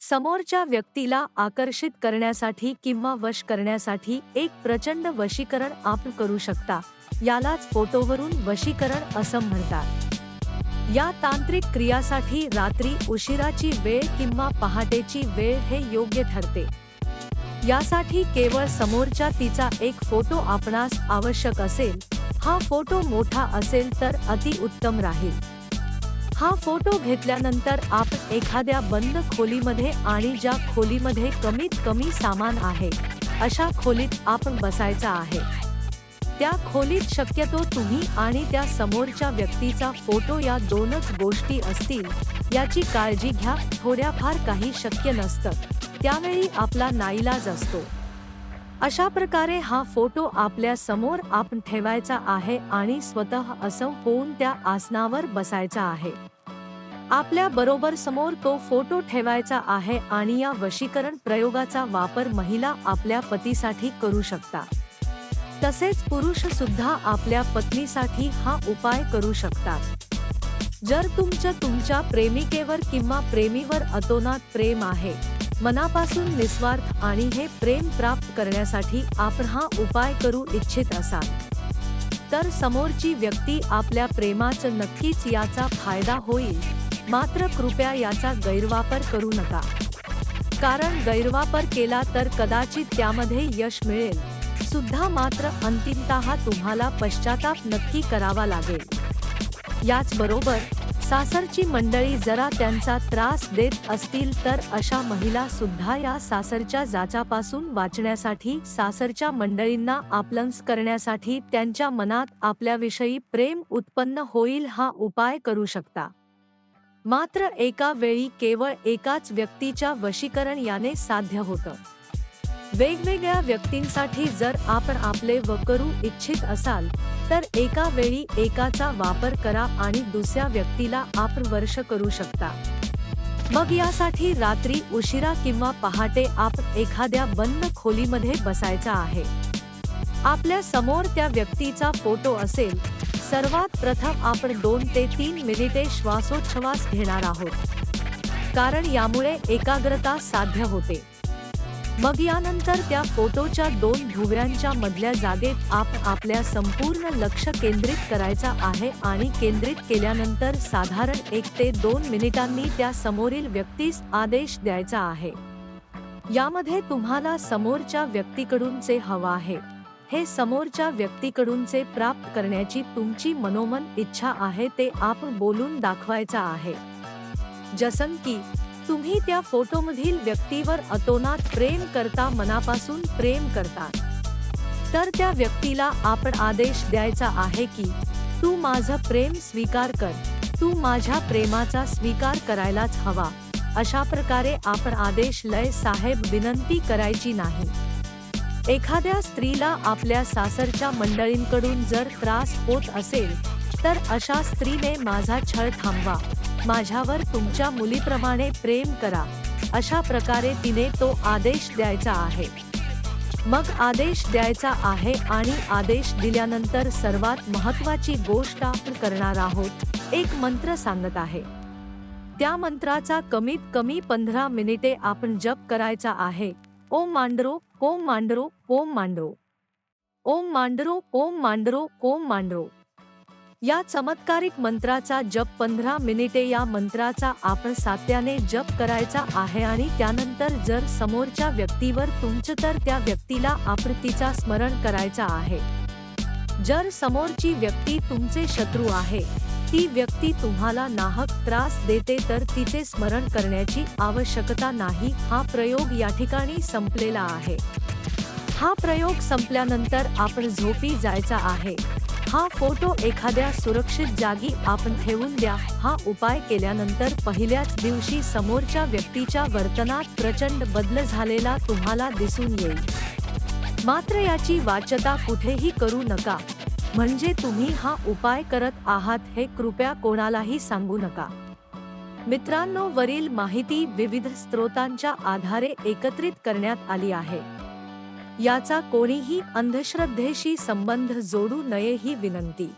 समोरच्या व्यक्तीला आकर्षित करण्यासाठी किंवा वश करण्यासाठी एक प्रचंड वशीकरण आपण करू शकता. यालाच फोटोवरून वशीकरण असं म्हणतात. या तांत्रिक क्रियासाठी रात्री उशिराची वेळ किंवा पहाटेची वेळ हे योग्य ठरते. यासाठी केवळ समोरच्या तिचा एक फोटो आपणास आवश्यक असेल हा फोटो मोठा असेल तर अति उत्तम राहील. हा फोटो घेतल्यानंतर आपण एखाद्या बंद खोलीमध्ये आणि ज्या खोलीमध्ये कमीत कमी सामान आहे अशा खोलीत आपण बसायचा आहे. त्या खोलीत शक्यतो तुम्ही आणि त्या समोरच्या व्यक्तीचा फोटो या दोनच गोष्टी असतील याची काळजी घ्या. थोड्याफार काही शक्य नसतं. त्यावेळी आपला नाईलाज असतो. अशा प्रकारे हा फोटो आपल्यासमोर आपण ठेवायचा आहे आणि स्वतः असं होऊन त्या आसनावर बसायचा आहे. आपल्या बरोबर समोर तो फोटो ठेवायचा आहे आणि या वशीकरण प्रयोगाचा वापर महिला आपल्या पतीसाठी करू शकता. तसेच पुरुष सुद्धा आपल्या पत्नीसाठी हा उपाय करू शकतात. जर तुमचं तुमच्या प्रेमिकेवर किंवा प्रेमीवर अतोनात प्रेम आहे मनापासून निस्वार्थ आणि हे प्रेम प्राप्त करण्यासाठी आपण हा उपाय करू इच्छित असाल. तर समोरची व्यक्ती आपल्या प्रेमाचं नक्कीच याचा फायदा होईल. मात्र कृपया याचा गैरवापर करू नका. कारण गैरवापर केला तर कदाचित त्यामध्ये यश मिळेल. सुद्धा मात्र अंतिमतः तुम्हाला पश्चाताप नक्की करावा लागेल. याचबरोबर सासरची मंडळी जरा त्यांचा त्रास देत असतील तर अशा महिला सुद्धा या सासरच्या जाचापासून वाचण्यासाठी सासरच्या मंडळींना आपलंस करण्यासाठी त्यांच्या मनात आपल्याविषयी प्रेम उत्पन्न होईल हा उपाय करू शकता. मात्र एका वेळी केवळ एकाच व्यक्तीच्या वशीकरण याने साध्य होतं. वेगवेगळ्या व्यक्तींसाठी जर आपण आपले व करू इच्छित असाल तर एका वेळी एकाचा वापर करा आणि दुसऱ्या व्यक्तीला आपण वर्ष करू शकता. मग यासाठी रात्री उशिरा किंवा पहाटे आपण एखाद्या बंद खोलीमध्ये बसायचा आहे. आपल्यासमोर त्या व्यक्तीचा फोटो असेल सर्वात प्रथम आपण दोन ते तीन मिनिटे श्वासोच्छवास घेणार आहोत. कारण यामुळे एकाग्रता साध्य होते. मग यानंतर त्या फोटोच्या दोन भुवऱ्यांच्या मधल्या जागेत आप आपल्या संपूर्ण लक्ष केंद्रित करायचा आहे आणि केंद्रित केल्यानंतर साधारण एक ते दोन मिनिटांनी त्या समोरील व्यक्तीस आदेश द्यायचा आहे. यामध्ये तुम्हाला समोरच्या व्यक्तीकडूनचे हवा आहे. हे समोरच्या व्यक्तीकडूनचे प्राप्त करण्याची तुमची मनोमन इच्छा आहे ते आपण बोलून दाखवायचा आहे. जसं की तुम्ही त्या फोटोमधील व्यक्तीवर अतोनात प्रेम करता मनापासून प्रेम करता. तर त्या व्यक्तीला आपण आदेश द्यायचा आहे की तू माझं प्रेम स्वीकार कर. तू माझ्या प्रेमाचा स्वीकार करायलाच हवा. अशा प्रकारे आपण आदेश लय साहेब विनंती करायची नाही. एखाद्या स्त्रीला आपल्या सासरच्या मंडळींकडून जर त्रास होत असेल तर अशा स्त्रीने माझा छळ थांबवा. माझ्यावर तुमच्या मुलीप्रमाणे प्रेम करा. अशा प्रकारे तिने तो आदेश द्यायचा आहे. मग आदेश द्यायचा आहे आणि आदेश दिल्यानंतर सर्वात महत्वाची गोष्ट आपण करणार आहोत एक मंत्र सांगत आहे. त्या मंत्राचा कमीत कमी पंधरा मिनिटे आपण जप करायचा आहे. ओम मांडरो ओम मांडरो ओम मांडरो. ओम मांडरो ओम मांडरो ओम मांडरो. या चमत्कारिक मंत्राचा जप पंधरा मिनिटे या मंत्राचा आपण सात्याने जप करायचा आहे आणि त्यानंतर जर समोरच्या व्यक्तीवर तुमचं तर त्या व्यक्तीला आपृत्तीचा स्मरण करायचा आहे. जर समोरची व्यक्ती तुमचे शत्रू आहे ती व्यक्ती तुम्हाला नाहक त्रास देते तर तिचे स्मरण करण्याची आवश्यकता नाही. हा प्रयोग या ठिकाणी संपलेला आहे. हा प्रयोग संपल्यानंतर आपण झोपी जायचा आहे. हा फोटो एखाद्या सुरक्षित जागी आपण ठेवून द्या. हा उपाय केल्यानंतर पहिल्याच दिवशी समोरच्या व्यक्तीच्या वर्तनात प्रचंड बदल झालेला तुम्हाला दिसून येईल. मात्र याची वाचता कुठेही करू नका. म्हणजे तुम्ही हा उपाय करत आहात हे कृपया कोणालाही सांगू नका. मित्रांनो वरील माहिती विविध स्रोतांच्या आधारे एकत्रित करण्यात आली आहे. याचा कोणीही अंधश्रद्धेशी संबंध जोडू नये ही विनंती.